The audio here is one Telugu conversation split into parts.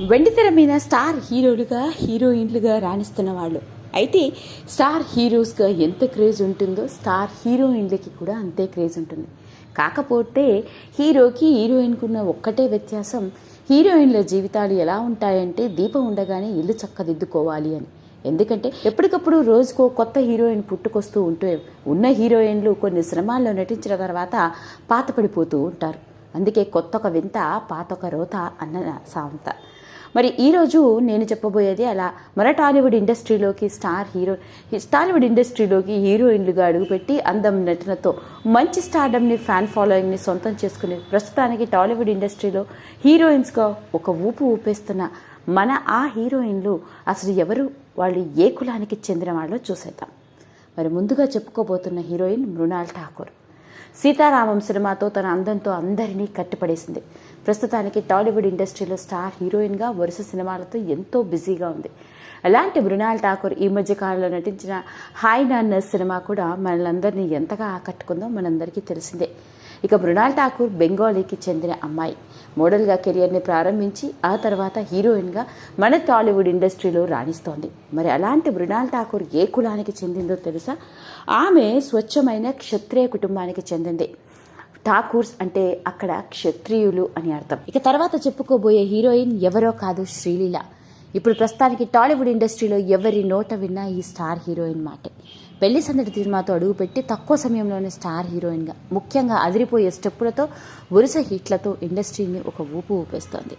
వెండితెర మీద స్టార్ హీరోలుగా హీరోయిన్లుగా రాణిస్తున్న వాళ్ళు. అయితే స్టార్ హీరోస్గా ఎంత క్రేజ్ ఉంటుందో స్టార్ హీరోయిన్లకి కూడా అంతే క్రేజ్ ఉంటుంది. కాకపోతే హీరోకి హీరోయిన్కున్న ఒక్కటే వ్యత్యాసం హీరోయిన్ల జీవితాలు ఎలా ఉంటాయంటే దీపం ఉండగానే ఇల్లు చక్కదిద్దుకోవాలి అని. ఎందుకంటే ఎప్పటికప్పుడు రోజుకో కొత్త హీరోయిన్ పుట్టుకొస్తూ ఉంటే ఉన్న హీరోయిన్లు కొన్ని సినిమాల్లో నటించిన తర్వాత పాతపడిపోతూ ఉంటారు. అందుకే కొత్త ఒక వింత పాత ఒక రోత అన్న సామెత. మరి ఈరోజు నేను చెప్పబోయేది అలా మన టాలీవుడ్ ఇండస్ట్రీలోకి స్టార్ హీరో టాలీవుడ్ ఇండస్ట్రీలోకి హీరోయిన్లుగా అడుగుపెట్టి అందం నటనతో మంచి స్టార్డమ్ని ఫ్యాన్ ఫాలోయింగ్ని సొంతం చేసుకుని ప్రస్తుతానికి టాలీవుడ్ ఇండస్ట్రీలో హీరోయిన్స్గా ఒక ఊపు ఊపేస్తున్న మన ఆ హీరోయిన్లు అసలు ఎవరు? వాళ్ళు ఏ కులానికి చెందిన వాళ్ళో చూసేద్దాం. మరి ముందుగా చెప్పుకోబోతున్న హీరోయిన్ మృణాల్ ఠాకూర్. సీతారామం సినిమాతో తన అందంతో అందరినీ కట్టిపడేసింది. ప్రస్తుతానికి టాలీవుడ్ ఇండస్ట్రీలో స్టార్ హీరోయిన్గా వరుస సినిమాలతో ఎంతో బిజీగా ఉంది. అలాంటి మృణాల్ ఠాకూర్ ఈ మధ్య కాలంలో నటించిన హాయ్ నాన్న సినిమా కూడా మనలందరినీ ఎంతగా ఆకట్టుకుందో మనందరికీ తెలిసిందే. ఇక మృణాల్ ఠాకూర్ బెంగాలీకి చెందిన అమ్మాయి. మోడల్గా కెరియర్ని ప్రారంభించి ఆ తర్వాత హీరోయిన్గా మన టాలీవుడ్ ఇండస్ట్రీలో రాణిస్తోంది. మరి అలాంటి మృణాల్ ఠాకూర్ ఏ కులానికి చెందిందో తెలుసా? ఆమె స్వచ్ఛమైన క్షత్రియ కుటుంబానికి చెందింది. ఠాకూర్స్ అంటే అక్కడ క్షత్రియులు అని అర్థం. ఇక తర్వాత చెప్పుకోబోయే హీరోయిన్ ఎవరో కాదు శ్రీలీల. ఇప్పుడు ప్రస్తుతానికి టాలీవుడ్ ఇండస్ట్రీలో ఎవరి నోట విన్నా ఈ స్టార్ హీరోయిన్ మాటే. పెళ్ళి సందడి సినిమాతో అడుగుపెట్టి తక్కువ సమయంలోనే స్టార్ హీరోయిన్గా ముఖ్యంగా అదిరిపోయే స్టెప్పులతో వరుస హిట్లతో ఇండస్ట్రీని ఒక ఊపు ఊపేస్తోంది.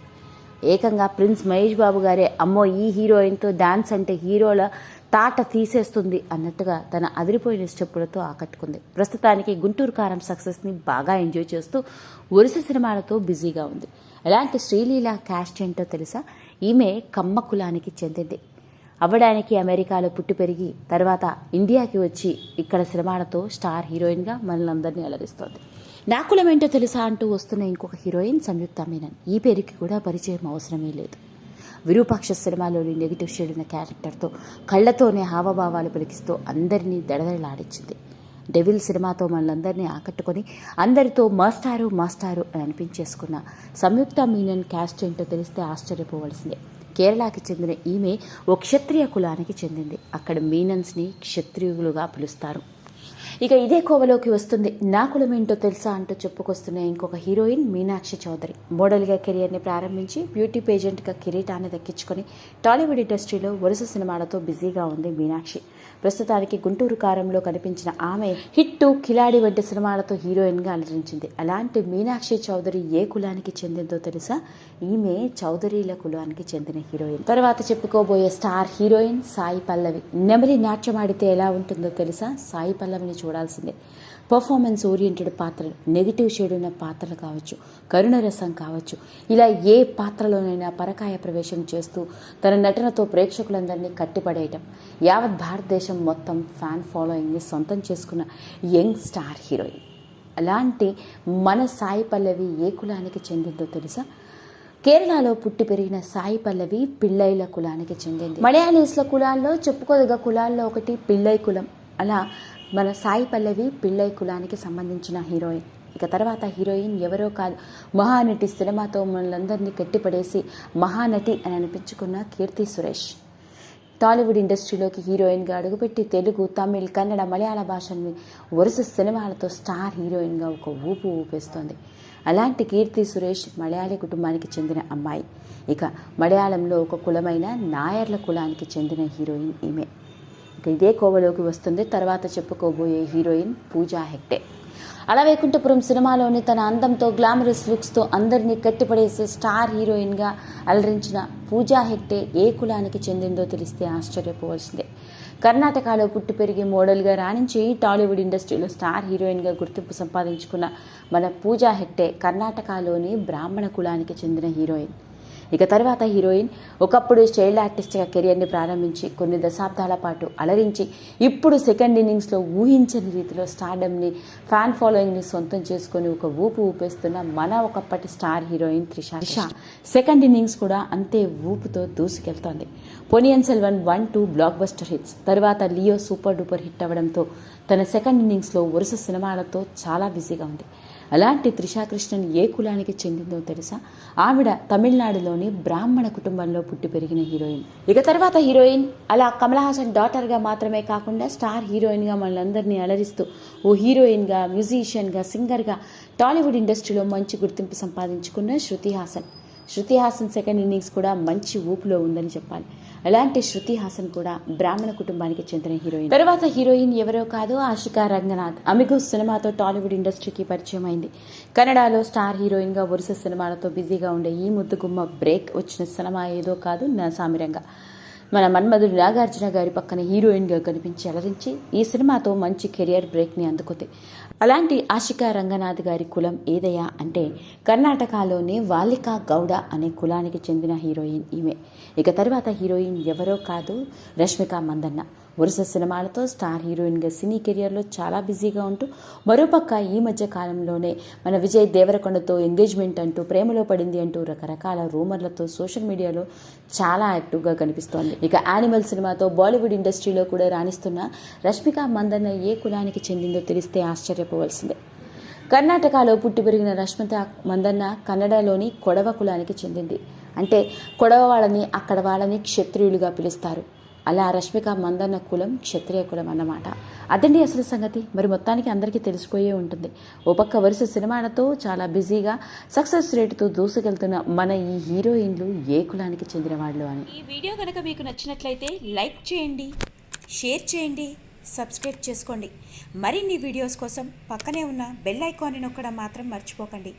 ఏకంగా ప్రిన్స్ మహేష్ బాబు గారే అమ్మో ఈ హీరోయిన్తో డాన్స్ అంటే హీరోల తాట తీసేస్తుంది అన్నట్టుగా తన అదిరిపోయిన స్టెప్పులతో ఆకట్టుకుంది. ప్రస్తుతానికి గుంటూరు కారం సక్సెస్ని బాగా ఎంజాయ్ చేస్తూ వరుస సినిమాలతో బిజీగా ఉంది. అలాంటి శ్రీలీల క్యాస్ట్ ఏంటో తెలుసా? ఈమె కమ్మ కులానికి చెందింది. అవ్వడానికి అమెరికాలో పుట్టి పెరిగి తర్వాత ఇండియాకి వచ్చి ఇక్కడ సినిమాలతో స్టార్ హీరోయిన్గా మనల్ని అలరిస్తోంది. నా కులం ఏంటో తెలుసా అంటూ వస్తున్న ఇంకొక హీరోయిన్ సంయుక్త మీనన్. ఈ పేరుకి కూడా పరిచయం అవసరమే లేదు. విరూపాక్ష సినిమాలోని నెగిటివ్ షేడ్ ఉన్న క్యారెక్టర్తో కళ్ళతోనే హావభావాలు పలికిస్తూ అందరినీ దడదడలాడించింది. డెవిల్ సినిమాతో మనందరినీ ఆకట్టుకొని అందరితో మాస్టారు మాస్టారు అని అనిపించేసుకున్న సంయుక్త మీనన్ క్యాస్ట్ ఏంటో తెలిస్తే ఆశ్చర్యపోవలసిందే. కేరళకి చెందిన ఈమె ఓ క్షత్రియ కులానికి చెందింది. అక్కడ మీనన్స్ని క్షత్రియులుగా పిలుస్తారు. ఇక ఇదే కోవలోకి వస్తుంది. నా కులం ఏంటో తెలుసా అంటూ చెప్పుకొస్తున్న ఇంకొక హీరోయిన్ మీనాక్షి చౌదరి. మోడల్గా కెరియర్ని ప్రారంభించి బ్యూటీ పేజెంట్గా కిరీటాన్ని దక్కించుకొని టాలీవుడ్ ఇండస్ట్రీలో వరుస సినిమాలతో బిజీగా ఉంది మీనాక్షి. ప్రస్తుతానికి గుంటూరు కారంలో కనిపించిన ఆమె హిట్ కిలాడి వంటి సినిమాలతో హీరోయిన్గా అలరించింది. అలాంటి మీనాక్షి చౌదరి ఏ కులానికి చెందిందో తెలుసా? ఈమె చౌదరీల కులానికి చెందిన హీరోయిన్. తర్వాత చెప్పుకోబోయే స్టార్ హీరోయిన్ సాయి పల్లవి. నెమలి నాట్యమాడితే ఎలా ఉంటుందో తెలుసా? సాయి పల్లవిని చూడాల్సిందే. పర్ఫార్మెన్స్ ఓరియంటెడ్ పాత్రలు నెగిటివ్ షేడ్ ఉన్న పాత్రలు కావచ్చు కరుణరసం కావచ్చు ఇలా ఏ పాత్రలోనైనా పరకాయ ప్రవేశం చేస్తూ తన నటనతో ప్రేక్షకులందరినీ కట్టిపడేయటం. యావత్ భారతదేశం మొత్తం ఫ్యాన్ ఫాలోయింగ్ని సొంతం చేసుకున్న యంగ్ స్టార్ హీరోయిన్. అలాంటి మన సాయి పల్లవి ఏ కులానికి చెందిందో తెలుసా? కేరళలో పుట్టి పెరిగిన సాయి పల్లవి పిళ్ళైల కులానికి చెందింది. మలయాళీస్ల కులాల్లో చెప్పుకోదగ్గ కులాల్లో ఒకటి పిళ్ళై కులం. అలా మన సాయి పల్లవి పిళ్ళై కులానికి సంబంధించిన హీరోయిన్. ఇక తర్వాత హీరోయిన్ ఎవరో కాదు. మహానటి సినిమాతో మనలందరినీ కట్టిపడేసి మహానటి అని అనిపించుకున్న కీర్తి సురేష్. టాలీవుడ్ ఇండస్ట్రీలోకి హీరోయిన్గా అడుగుపెట్టి తెలుగు తమిళ్ కన్నడ మలయాళ భాషల్ని వరుస సినిమాలతో స్టార్ హీరోయిన్గా ఒక ఊపు ఊపేస్తోంది. అలాంటి కీర్తి సురేష్ మలయాళీ కుటుంబానికి చెందిన అమ్మాయి. ఇక మలయాళంలో ఒక కులమైన నాయర్ల కులానికి చెందిన హీరోయిన్ ఈమె. ఇదే కోవలోకి వస్తుంది. తర్వాత చెప్పుకోబోయే హీరోయిన్ పూజా హెగ్డే. అలా వైకుంఠపురం సినిమాలోని తన అందంతో గ్లామరస్ లుక్స్తో అందరినీ కట్టిపడేసే స్టార్ హీరోయిన్గా అలరించిన పూజా హెగ్డే ఏ కులానికి చెందిందో తెలిస్తే ఆశ్చర్యపోవాల్సిందే. కర్ణాటకలో పుట్టి పెరిగి మోడల్గా రాణించి టాలీవుడ్ ఇండస్ట్రీలో స్టార్ హీరోయిన్గా గుర్తింపు సంపాదించుకున్న మన పూజా హెగ్డే కర్ణాటకలోని బ్రాహ్మణ కులానికి చెందిన హీరోయిన్. ఇక తర్వాత హీరోయిన్ ఒకప్పుడు చైల్డ్ ఆర్టిస్ట్గా కెరియర్ని ప్రారంభించి కొన్ని దశాబ్దాల పాటు అలరించి ఇప్పుడు సెకండ్ ఇన్నింగ్స్లో ఊహించని రీతిలో స్టార్డమ్ని ఫ్యాన్ ఫాలోయింగ్ని సొంతం చేసుకొని ఒక ఊపు ఊపేస్తున్న మన ఒకప్పటి star heroine Trisha. Trisha second innings కూడా అంతే ఊపుతో దూసుకెళ్తోంది. Ponniyin Selvan one two blockbuster hits. తర్వాత లియో సూపర్ డూపర్ హిట్ అవ్వడంతో తన సెకండ్ ఇన్నింగ్స్లో వరుస సినిమాలతో చాలా బిజీగా ఉంది. అలాంటి త్రిషాకృష్ణన్ ఏ కులానికి చెందిందో తెలుసా? ఆవిడ తమిళనాడులోని బ్రాహ్మణ కుటుంబంలో పుట్టి పెరిగిన హీరోయిన్. ఇక తర్వాత హీరోయిన్ అలా కమల్ హాసన్ డాటర్గా మాత్రమే కాకుండా స్టార్ హీరోయిన్గా మనందరినీ అలరిస్తూ ఓ హీరోయిన్గా మ్యూజిషియన్గా సింగర్గా టాలీవుడ్ ఇండస్ట్రీలో మంచి గుర్తింపు సంపాదించుకున్న శృతి హాసన్. శృతి హాసన్ సెకండ్ ఇన్నింగ్స్ కూడా మంచి ఊపులో ఉందని చెప్పాలి. అలాంటి శృతి హాసన్ కూడా బ్రాహ్మణ కుటుంబానికి చెందిన హీరోయిన్. తర్వాత హీరోయిన్ ఎవరో కాదు ఆశికా రంగనాథ్. అమిగో సినిమాతో టాలీవుడ్ ఇండస్ట్రీకి పరిచయం అయింది. కన్నడలో స్టార్ హీరోయిన్గా వరుస సినిమాలతో బిజీగా ఉండే ఈ ముద్దుగుమ్మ బ్రేక్ వచ్చిన సినిమా ఏదో కాదు నా సామిరంగా. మన మన్మధుడు నాగార్జున గారి పక్కన హీరోయిన్గా కనిపించి అలరించి ఈ సినిమాతో మంచి కెరియర్ బ్రేక్ని అందుకుంది. అలాంటి ఆశికా రంగనాథ్ గారి కులం ఏదయ్యా అంటే కర్ణాటకలోని వాలికా గౌడ అనే కులానికి చెందిన హీరోయిన్ ఈమె. ఇక తర్వాత హీరోయిన్ ఎవరో కాదు రష్మిక మందన్న. వరుస సినిమాలతో స్టార్ హీరోయిన్గా సినీ కెరియర్లో చాలా బిజీగా ఉంటూ మరోపక్క ఈ మధ్య కాలంలోనే మన విజయ్ దేవరకొండతో ఎంగేజ్మెంట్ అంటూ ప్రేమలో పడింది అంటూ రకరకాల రూమర్లతో సోషల్ మీడియాలో చాలా యాక్టివ్గా కనిపిస్తోంది. ఇక యానిమల్ సినిమాతో బాలీవుడ్ ఇండస్ట్రీలో కూడా రాణిస్తున్న రష్మిక మందన్న ఏ కులానికి చెందిందో తెలిస్తే ఆశ్చర్యపోవలసిందే. కర్ణాటకలో పుట్టి పెరిగిన రష్మిత మందన్న కన్నడలోని కొడవ కులానికి చెందింది. అంటే కొడవ వాళ్ళని అక్కడ వాళ్ళని క్షత్రియులుగా పిలుస్తారు. అలా రష్మిక మందన్న కులం క్షత్రియ కులం అన్నమాట. అదండి అసలు సంగతి. మరి మొత్తానికి అందరికీ తెలిసిపోయే ఉంటుంది. ఓ పక్క వరుస సినిమాలతో చాలా బిజీగా సక్సెస్ రేటుతో దూసుకెళ్తున్న మన ఈ హీరోయిన్లు ఏ కులానికి చెందిన వాళ్ళు అని. ఈ వీడియో కనుక మీకు నచ్చినట్లయితే లైక్ చేయండి షేర్ చేయండి సబ్స్క్రైబ్ చేసుకోండి. మరిన్ని వీడియోస్ కోసం పక్కనే ఉన్న బెల్ ఐకాన్ని నొక్కడం మాత్రం మర్చిపోకండి.